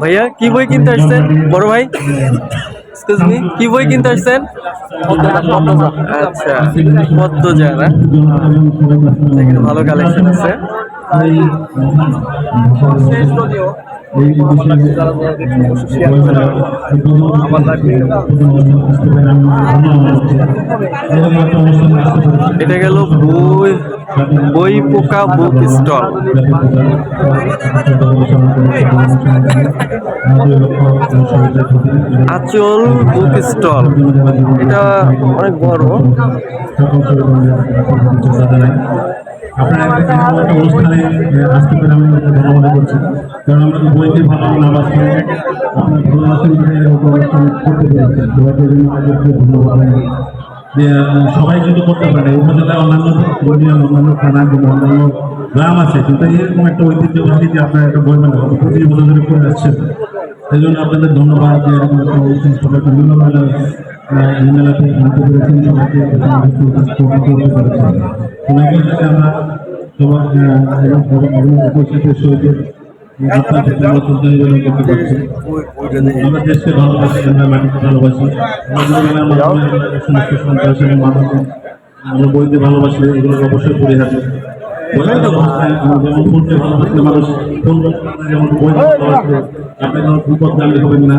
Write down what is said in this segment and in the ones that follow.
ভাইয়া, কি বই কিনতে আসছেন? বড় ভাই? কি বই কিনতে আসছেন? আচ্ছা পদ্মজা না ভালো কালেকশন আছে। এটা গেল বই বই পোকা বুক স্টল। আচল বুক স্টল। এটা অনেক বড়। একটা অনুষ্ঠানে কারণ বইতে ধন্যবাদ সবাই কিন্তু করতে পারে উপজেলায় অন্যান্য অন্যান্য থানা এবং অন্যান্য গ্রাম আছে, কিন্তু এরকম একটা ঐতিহ্যবাহী যে আপনার একটা বই মেলা পঁচিশ বছর ধরে করে আসছেন সেই জন্য আপনাদের ধন্যবাদ যে এরকম একটা এই মেলাতে আনতে পেরেছেন সবাইকে করতে পেরেছেন সাথে আমরা উপস্থিতের সহিত দেশকে ভালোবাসি আমরা মাটিকে ভালোবাসি মেলার মাধ্যমে আমরা বইতে ভালোবাসি এগুলো অবশ্যই তো যেমন ফুলকে ফুল যেমন বই আপনি কোনো বিপদ জানলে হবেন না।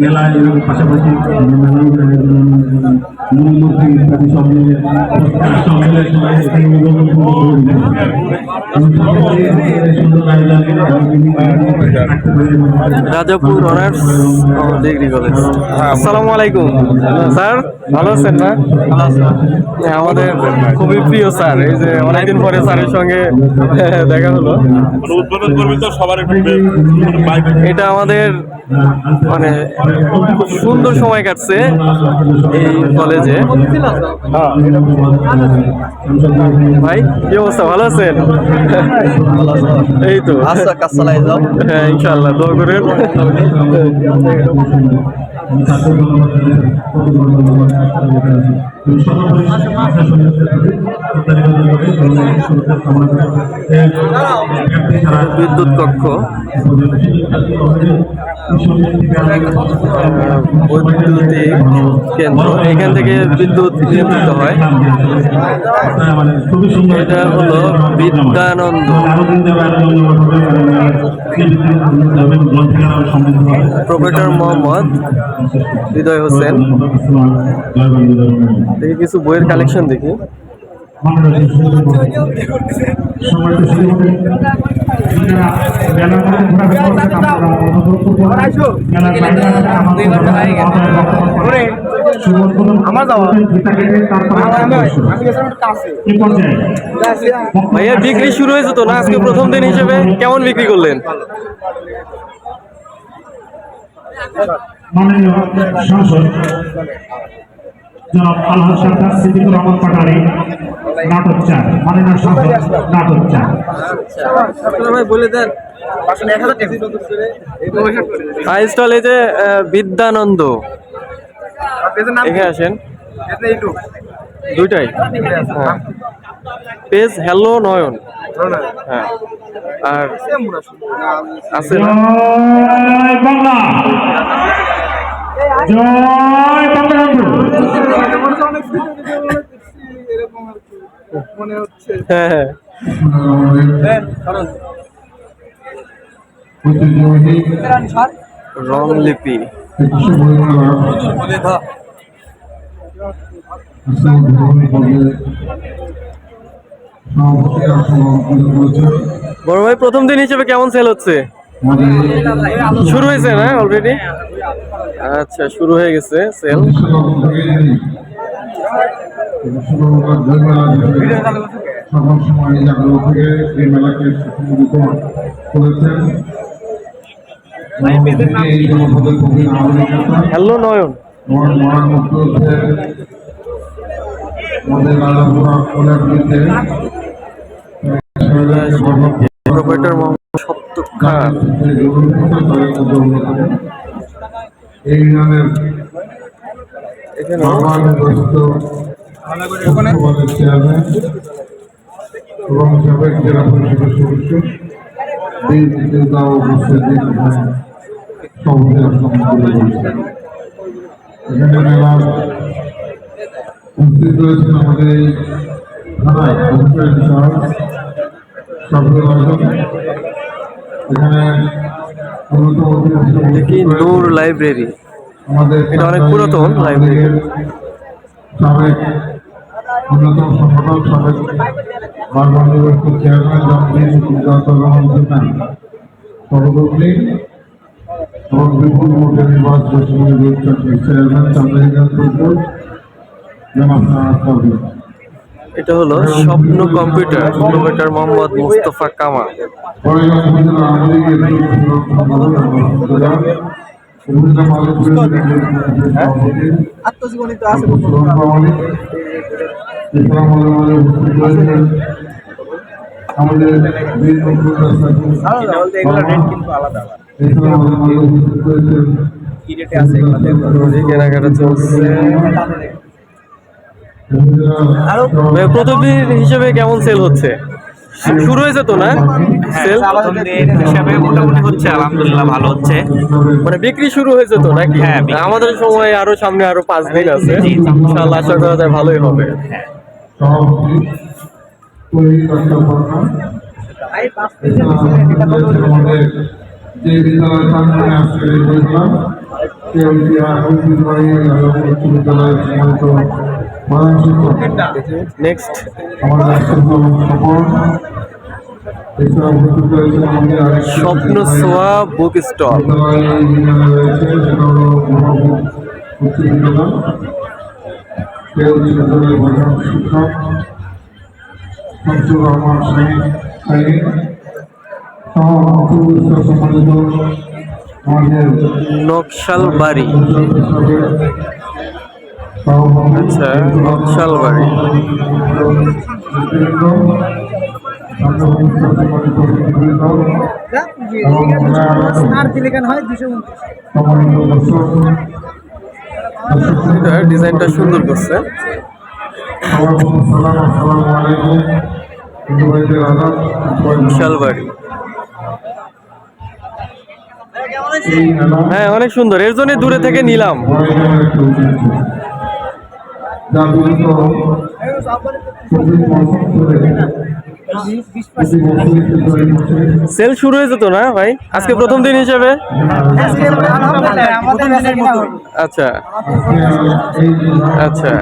মেলা পাশাপাশি ইত্যাদি সব মিলে সব মিলে সবাই এখানে রাজাপুর অনার্স ডিগ্রি কলেজ আসসালামু আলাইকুম। স্যার ভালো আছেন না? হ্যাঁ, আমাদের খুবই প্রিয় স্যার। এই যে অনেকদিন পরে স্যারের সঙ্গে দেখা হলো। মানে উদ্বোধন করবে তো সবার এটা আমাদের মানে খুব সুন্দর সময় কাটছে এই কলেজে ভাই কি অবস্থা? ভালো আছেন? এই তো। আচ্ছা কাজ চালাই যাও হ্যাঁ ইনশাল্লাহ দোয়া করেন। বিদ্যুৎ কক্ষ। বৈদ্যুতিক কেন্দ্র এখান থেকে বিদ্যুৎ নিয়ন্ত্রিত হয়। এটা হলো বিদ্যানন্দ। প্রফেসর মোহাম্মদ হৃদয় হোসেন। দেখি কিছু বইয়ের কালেকশন দেখি। ভাইয়া বিক্রি শুরু হয়েছে তো না? আজকে প্রথম দিন হিসেবে কেমন বিক্রি করলেন? সাংসদ জনাব আল্লাহ সরকার সিদ্দিকুর রহমান পাটারি নাটক চার মাননীয় সাংসদ নাটক চার। বলে দেন হাই স্টল এই যে বিদ্যানন্দ। এখানে আসেন। দুইটাই? হ্যাঁ। পেজ হ্যালো নয়ন হ্যাঁ। আর আছে জয় বাংলা। জয় হ্যাঁ হ্যাঁ। রং লিপি বড় ভাই প্রথম দিন হিসেবে কেমন সেল হচ্ছে? শুরু হয়েছে না অলরেডি আচ্ছা শুরু হয়ে গেছে সেল সকল সময় আগ্রহ থেকে এই মেলাকে সুসংগঠিত করেছেন এই জনপদের খুবই আধুনিকতা হ্যালো নয়ন প্রোপাইটার মোহাম্মদ এই এখানে এবং সাবেক জেলা পরিষদের সদস্য এই বিক্রেতা ও উপস্থিত সভাপতি আসন তুলে ধরেছেন এখানে মেলার উপস্থিত রয়েছেন আমাদের এই থানায় অফিসার ইনচার্জ সফরুল আজম এখানে অন্যতম লাইব্রেরি? এটা অনেক পুরাতন লাইব্রেরি। সাবেক অন্যতম সংগঠক সাবেক বারবান্দিবস্ত চেয়ারম্যান জামদিন রহমান সিনহা সভাপতি এবং বিপুল ভোটের নির্বাচন চেয়ারম্যান জনাব এটা হলো স্বপ্ন কম্পিউটার কম্পিউটার মোহাম্মদ মুস্তফা কামাল। আত্মজীবনী তো আছে আমাদের এগুলো রেট কিন্তু আলাদা কি রেটে আছে এগুলো কেনাকাটা চলছে ভাই, প্রথম হিসেবে কেমন সেল হচ্ছে শুরু হয়েছে তো না? সেল? প্রথম দিন হিসাবে মোটামুটি হচ্ছে আলহামদুলিল্লাহ ভালো হচ্ছে। মানে বিক্রি শুরু হয়েছে তো নাকি? হ্যাঁ, আমাদের সময় আরও সামনে আরও পাঁচ দিন আছে। ইনশাআল্লাহ আশা করা যায় ভালোই হবে। যে বিদ্যালয় প্রাঙ্গনে আজকে দেখলাম ঐতিহাসিক বিদ্যালয়ের সম্মানিত নেক্সট স্বপ্ন সোয়া বুক স্টল শিক্ষক রহমান সহ আমাদের নকশাল বাড়ি আচ্ছা এটা ডিজাইনটা সুন্দর করছে। বিশাল বাড়ি হ্যাঁ অনেক সুন্দর। এর জন্য দূরে থেকে নিলাম। যা বিগত সেল শুরু হয়েছে তো না ভাই? আজকে প্রথম দিন হিসেবে? আচ্ছা। আচ্ছা।